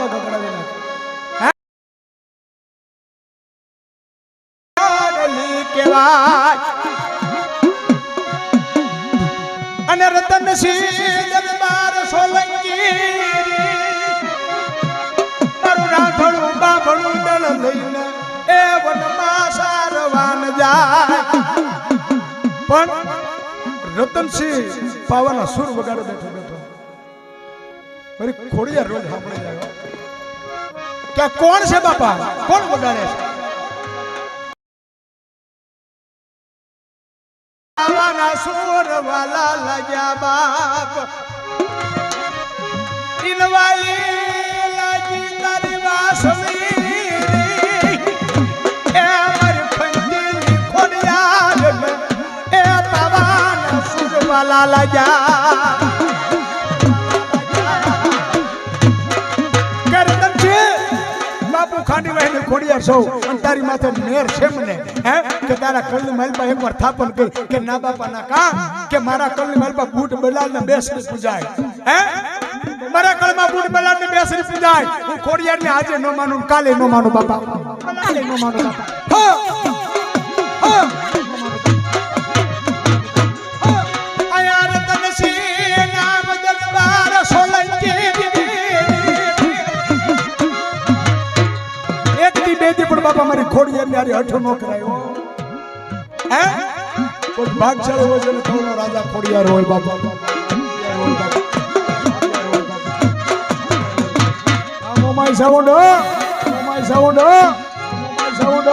બાજા ગગડાવી નાખે કહેવાય અને રતનસિંહ દરબાર સોલંકી. દળ લઈને એ વનમાં સારવાન જાય. પણ રતનસિંહ પાવાના સુર વગાડે બેઠો. મારી ખોડિયા રોજ સાંભળી જાય. કે કોણ છે બાપા? કોણ વગાડે છે? આવાના સુર વાલા લાગ્યા બાપ. ઇનવાલી લાગી તારી વાસની ખંડીની ખોડિયાર વાહીને સૌ અને માથે મેર છે મને. હે? કે તારા કળની માલપા એકવાર થાપણ કરી કે ના બાપા ના કા? કે મારા કળની મહેલમાં બૂટ બલાલ ને બેસરી પૂજાય. હે? મારા કળમાં બૂટ બલાલ ને બેસરી પૂજાય. હું ખોડિયાર ને આજે ન માનું, કાલે ન માનું બાપા. કાલે ન માનું બાપા. હા. હા. બાપા મારી ખોડી હારે હઠો નો કરાયો, હે. કોઈ ભાગશાળી હોય છે થોડો રાજા ખોડિયાર હોય બાપા. Momai sound Momai sound Momai sound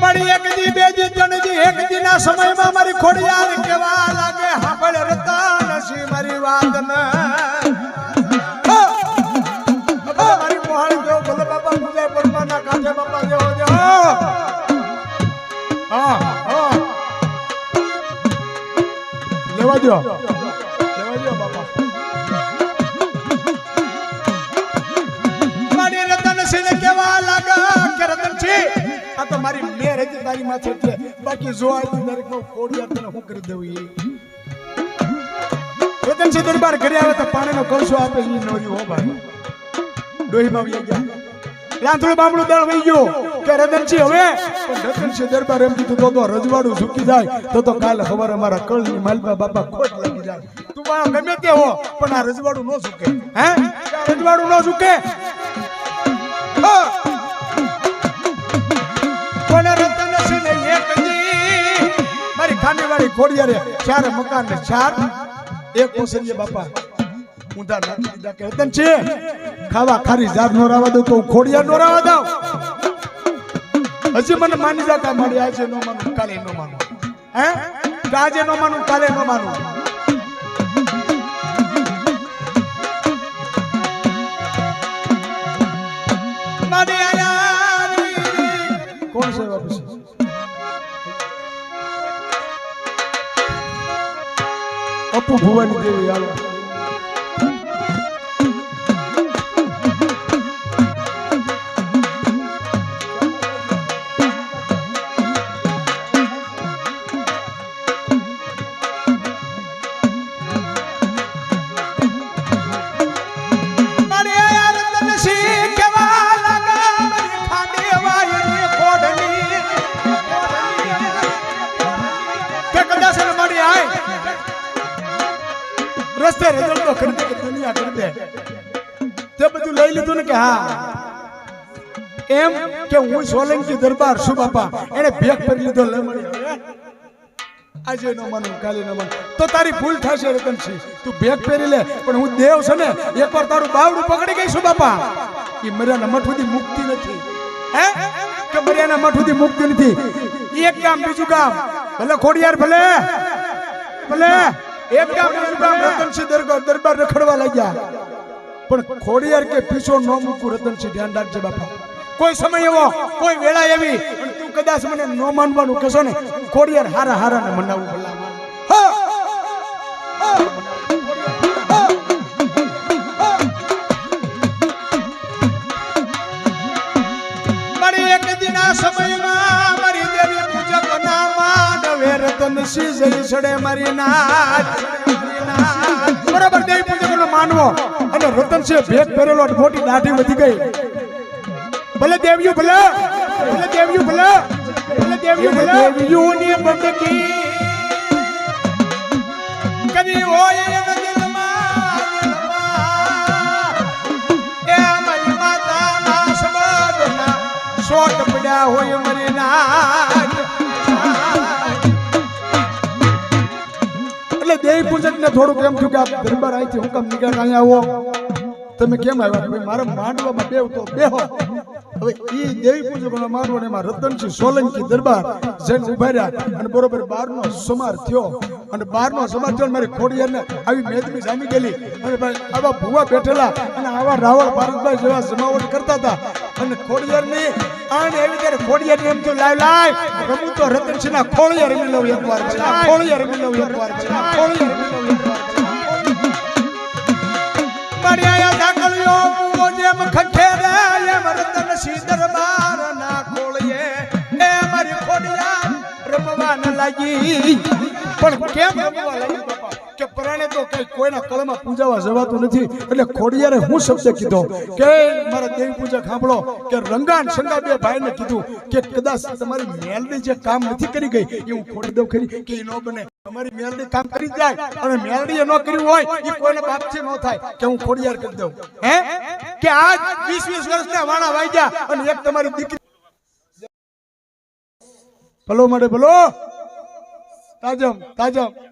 મારી એક દી, બે દી, ત્રણ દી, એક દી ના સમયમાં મારી ખોડિયાર કેવા લાગે? હાંભળ નસી મારી વાત ને દો લેવા દો બાપા કેવા લાગે કે રતનસિંહ આ તો મારી મેર હતી તારી માથે એટલે બાકી જો આ દરેક નો કરી દઉં એ રતનસિંહ દરબાર ઘરે આવે તો પાણીનો કળશો આપે એ નોર્યું, હો ભાઈ. ડોહીમાં વહી ગયા. બામણું દળ વહી ગયો. કે રતનસિંહ હવે. પણ દરબાર એમ કીધું તો તો રજવાડું ઝૂકી જાય. તો તો કાલે ખબર અમારા કળની માલપા બાપા ખોટ લાગી જાય. તું મારો ગમે તે હો પણ આ રજવાડું ન ઝૂકે હે? રજવાડું ન ઝૂકે હા. પણ રતનસિંહ ને એક દી? મારી ખાંડીવાળી ખોડિયારે ચાર મકાન ને ચાર. એક ઓસરીએ બાપા ઊંધા નાખી દીધા કે રતન છે ખાવા ખારી જાર નો રાવા દઉં તો ખોડિયાર નો રાવા દઉં. હજી મને માની જતા મળી આજે નો માનું, કાલે નો માનું. હે? આજે નો માનું, કાલે નો માનું. કોણ છે બાપુ અપુ ભુવાની દેવી, હાલો. કરી કે દુનિયા કરી તે બધું લઈ લીધું ને કે હા. એમ કે હું સોલંકી દરબાર શું બાપા. એને ભેગ કરી લીધો લે મળી આજે નો માનું, કાલે નો માનું. તો તારી ભૂલ થશે રતનસિંહ. તું ભેગ પહેરી લે, પણ હું દેવ છે ને. એકવાર તારું બાવડું પકડી ગઈ છું બાપા. એ મર્યાના મઠ સુધી મુક્તિ નથી. હે? કે મર્યાના મઠ સુધી મુક્તિ નથી? એક ગામ, બીજું ગામ. ભલે ખોડિયાર ભલે. ભલે. એક રતનસિંહ દરબાર દરબાર રખડવા લાગ્યા. પણ ખોડિયાર કે પીછો ન મૂકું રતનસિંહ ધ્યાન રાખજે બાપા. કોઈ સમય એવો, કોઈ વેળા એવી તું કદાચ મને ન માનવાનું કહેશો ને, ખોડિયાર હારા હારા ને મનાવું ભલા. રતનસિંહ જઈ છડે મારી માનવો. અને અને રતન ભેગ પહેરેલો મોટી દાઢી વધી ગઈ. ભલે દેવ્યું, ભલે. ભલે દેવ્યું ભલે. દેવ્યું, ભલે. દેવ્યુની બંદગી કદી હોય એના શોક પડ્યા હોય મારી દેવી પૂજક ને થોડુંક એમ થયું કે આ દરબાર અહીંથી હું કામ નીકળ અહીંયા આવો. તમે કેમ આવ્યા? ભાઈ મારા માંડવામાં બેવ તો બેહો. હવે એ દેવી પૂજકોનો માંડવો ને એમાં રતનસિંહ સોલંકી દરબાર જઈને ઊભા રહ્યા અને બરોબર બારનો સમાર થયો. અને બારનો સમાર થયો અને મારી ખોડિયારને આવી મેદની જામી ગયેલી. અને ભાઈ આવા ભૂવા બેઠેલા અને આવા રાવળ ભારતભાઈ જેવા જમાવટ કરતા હતા. અને ખોડિયારની આને એવી ત્યારે ખોડિયારને એમ થયું લાવ લાવ રમું તો રતનસિંહના ખોળિયા રમી લઉં એકવાર છે ખોળિયા રમી લઉં એકવાર છે ખોળિયા મર્યાયા ધાકળિયો પૂરો જેમ ખખેરે, એમ રતન સિંહ દરબાર ના ખોળીએ એ મારી ખોડિયા રમવા ન લાગી. પણ કેમ રમવા લાગી? કોઈના કળમાં પૂજાવા જવાતું નથી. એટલે ખોડિયારે હું શબ્દ કીધો કે, મારા દેવી પૂજા સાંભળો. કે રંગાન બે ભાઈને કીધું કે, કદાચ તમારી મેલડી જે કામ નથી કરી ગઈ, એ હું ખોડી દઉં ખરી, કે ન બને. તમારી મેલડી કામ કરી જાય, અને મેલડી ન કર્યું હોય, એ કોઈના બાપથી ન થાય, કે હું ખોડિયાર કરી દઉં. હે? કે આજ વીસ વીસ વર્ષના વાણા વાગ્યા, અને એક તમારી દીકરી ભલો માટે ભલો. તાજમ તાજમ.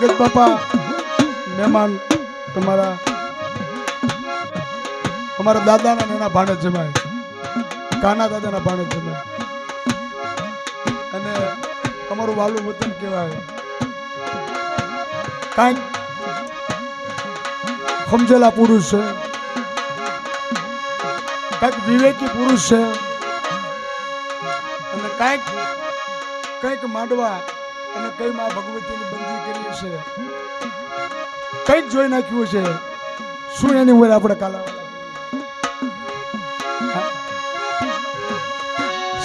ભગત બાપા. મહેમાન તમારા. અમારા દાદાના નાના ભાણે જમાય. કાના દાદાના ભાણે જમાય. અને અમારું વાલું વતન કહેવાય. કાંઈક સમજેલા પુરુષ છે. કાંઈક વિવેકી પુરુષ છે. અને કાંઈક, કંઈક માંડવા અને કઈ માં ભગવતીની બંદી કરી છે કંઈક જોઈ નાખ્યું છે શું એની ઉપર આપણે કાલા?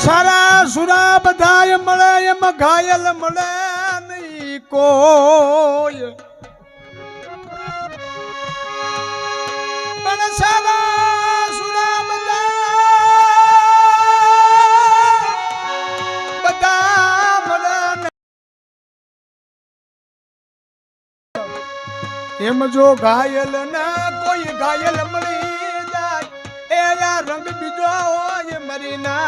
સારા સુરા બધાય મળે, એમ ઘાયલ મળે નહીં કોઈ. એમ જો ઘાયલ ના કોઈ ઘાયલ મળી જાય, એના રંગ બીજો હોય મરી ના.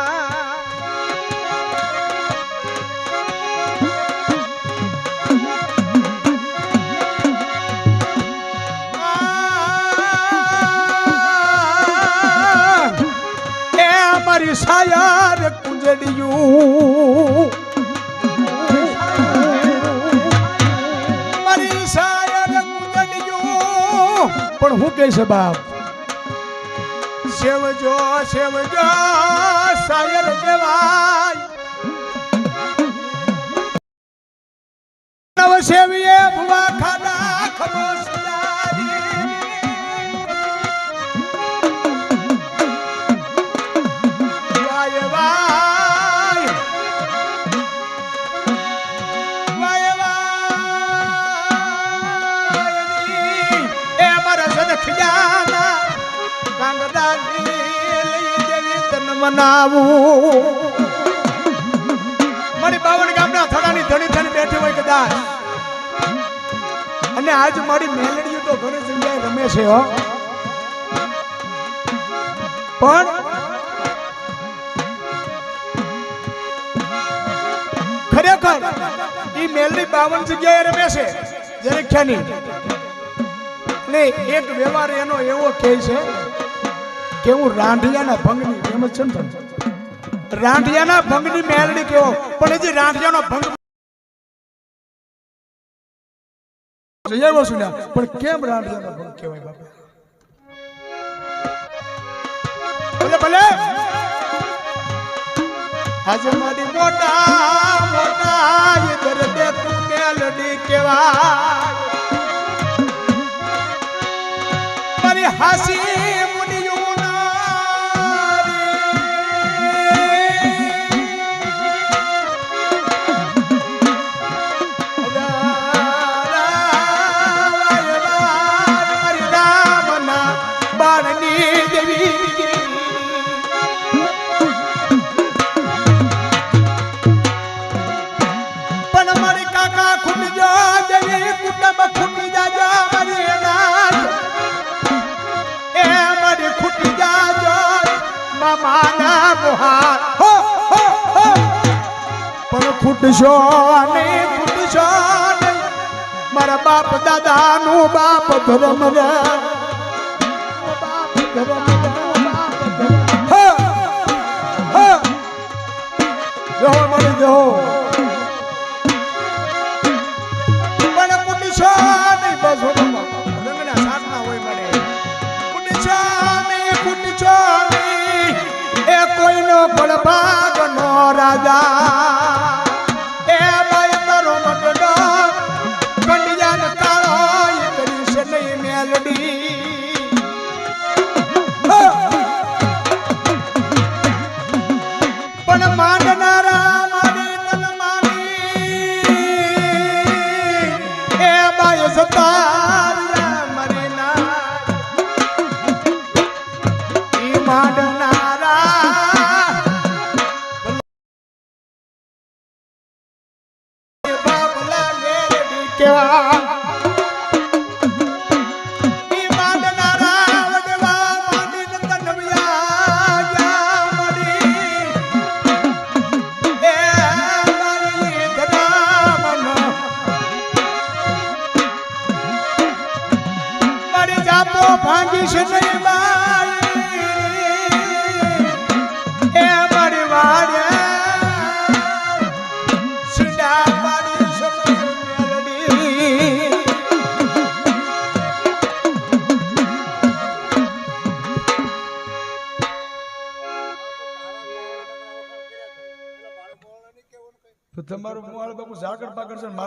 અમારી સાયાર કુંજડિયું. મારી કુંજડિયું પણ હું કહે છે બાપ? સેવજો સેવજો સાયર કહેવાય. સેવીએ ભુવા ખાડા ખમોશ મારી બાવન ગામના થડાની ધણી થઈને બેઠી હોય કદાચ. અને આજ મારી મેલડીઓ તો ઘણી જગ્યાએ રમે છે પણ ખરેખર એ મેલડી બાવન જગ્યાએ રમે છે, જરીખ્યાની. ને એક વ્યવહાર એનો એવો કહે છે કે હું રાંઢિયાના ભંગની એમ છે. ને રાંઠિયાના ભંગની મેલડી કેવો? પણ હજી રાંઠિયાનો ભંગ પણ કેમ રાંઠિયાનો ભંગ કહેવાય બાપા? ભલે. મોટા મોટા એ દર્દે મેલડી કેવા મારી હાસી ફૂટશો અને ફૂટશો મારા બાપ દાદા નું બાપ ધર્મ બાપ ધર્મ જહો મને જહો. 啊 જાગડ પાગડ છે